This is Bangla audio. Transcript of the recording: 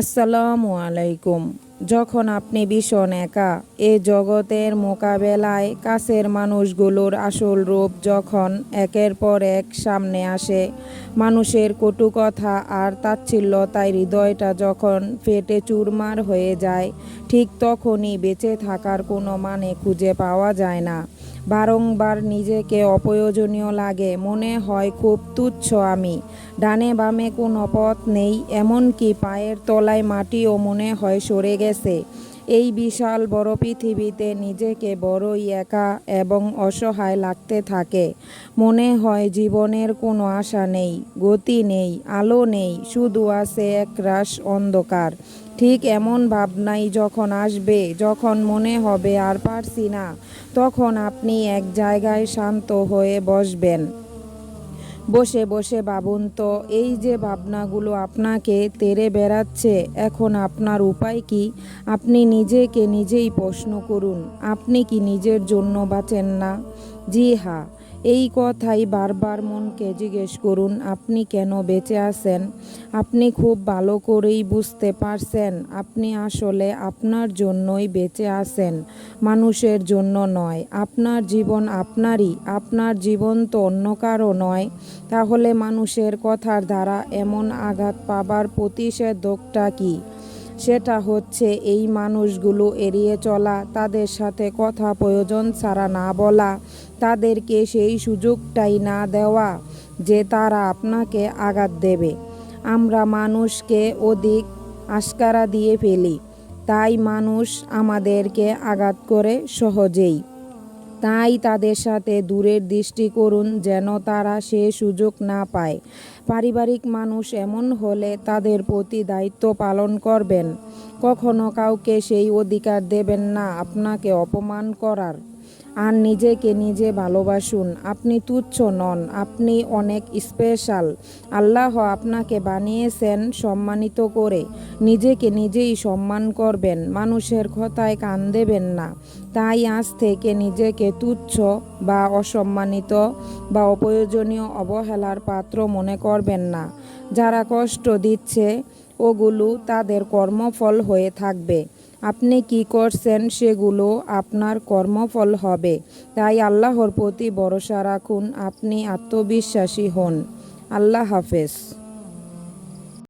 আসসালামু আলাইকুম। যখন আপনি ভীষণ একা, এ জগতের মোকাবেলায় কাছের মানুষগুলোর আসল রূপ যখন একের পর এক সামনে আসে, মানুষের কটু কথা আর তাচ্ছিল্যতায় হৃদয়টা যখন ফেটে চুরমার হয়ে যায়, ঠিক তখনই বেঁচে থাকার কোনো মানে খুঁজে পাওয়া যায় না। বারংবার নিজেকে অপ্রয়োজনীয় লাগে, মনে হয় খুব তুচ্ছ আমি। ডানে বামে কোনো পথ নেই, এমনকি পায়ের তলায় মাটিও মনে হয় সরে গেছে। এই বিশাল বড় পৃথিবীতে নিজেকে বড়ই একা এবং অসহায় লাগতে থাকে। মনে হয় জীবনের কোনো আশা নেই, গতি নেই, আলো নেই, শুধু আছে একরাশ অন্ধকার। ঠিক এমন ভাবনাই যখন আসবে, যখন মনে হবে আর পারছি না, তখন আপনি এক জায়গায় শান্ত হয়ে বসবেন। বসে বসে ভাবুন তো, এই যে ভাবনাগুলো আপনাকে তেড়ে বেড়াচ্ছে, এখন আপনার উপায় কি? আপনি নিজেকে নিজেই প্রশ্ন করুন, আপনি কি নিজের জন্য বাঁচেন না? জি হ্যাঁ এই কথাই বারবার মনকে জিজ্ঞেস করুন, আপনি কেন বেঁচে আছেন? আপনি খুব ভালো করেই বুঝতে পারছেন, আপনি আসলে আপনার জন্যই বেঁচে আছেন, মানুষের জন্য নয়। আপনার জীবন আপনারই, আপনার জীবন তো অন্য কারও নয়। তাহলে মানুষের কথার দ্বারা এমন আঘাত পাবার প্রতিষেধকটা কী? সেটা হচ্ছে এই মানুষগুলো এড়িয়ে চলা, তাদের সাথে কথা প্রয়োজন ছাড়া না বলা তাদেরকে সেই সুযোগটাই না দেওয়া যে তারা আপনাকে আঘাত দেবে। আমরা মানুষকে অধিক আস্কারা দিয়ে ফেলি, তাই মানুষ আমাদেরকে আঘাত করে সহজেই। তাই তাদের সাথে দূরের দৃষ্টি করুন যেন তারা সে সুযোগ না পায়। পারিবারিক মানুষ এমন হলে তাদের প্রতি দায়িত্ব পালন করবেন। কখনো কাউকে সেই অধিকার দেবেন না, আপনাকে অপমান করার। আর নিজেকে নিজে ভালোবাসুন। আপনি তুচ্ছ নন, আপনি অনেক স্পেশাল আল্লাহ আপনাকে বানিয়েছেন সম্মানিত করে। নিজেকে নিজেই সম্মান করবেন, মানুষের কথায় কান দেবেন না। তাই আজ থেকে নিজেকে তুচ্ছ বা অসম্মানিত বা অপ্রয়োজনীয় অবহেলার পাত্র মনে করবেন না। যারা কষ্ট দিচ্ছে, ওগুলো তাদের কর্মফল হয়ে থাকবে। আপনি কি করছেন সেগুলো আপনার কর্মফল হবে। তাই আল্লাহর প্রতি ভরসা রাখুন, আপনি আত্মবিশ্বাসী হন। আল্লাহ হাফেজ।